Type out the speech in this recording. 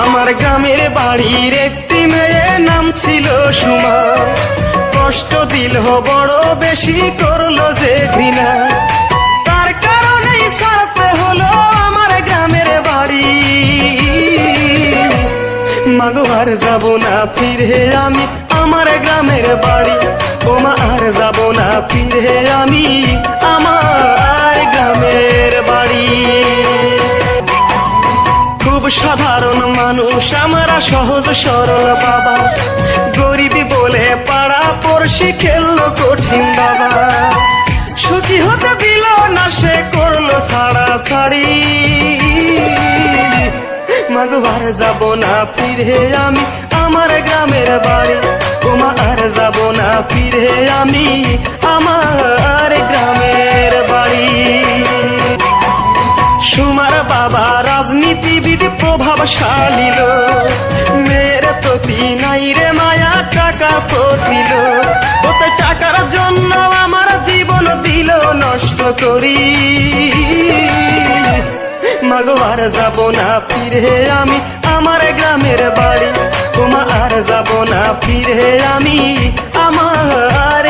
আমার গ্রামের বাড়ির একটি মেয়ে নাম ছিল সুমা। কষ্ট দিল, বড় বেশি করল যে ঘৃণা। তার কারণেই ছাড়তে হলো আমার গ্রামের বাড়ি। মাগো, আর যাব না, ফিরে আমি আমার গ্রামের বাড়ি। ওমা খুব সাধারণ মানুষ, আমরা সহজ সরল বাবা। গরিবী বলে পাড়া পড়শি খেললো কঠিন বাবা। সুখী হতে দিল না সে করল ছাড়া ছাড়ি। মাগবার যাব না ফিরে আমি আমার গ্রামের বাড়ি। তোমা আর যাব না ফিরে আমি আমার প্রভাবশালী লোক। মেয়ের প্রতি নাই রে মায়া, টাকা প্রতিল ওতে টাকার জন্য আমার জীবন দিল নষ্ট করি। মাগো, আর যাব না ফিরে আমি আমার গ্রামের বাড়ি। তোমা আর যাব না ফিরে আমি আমার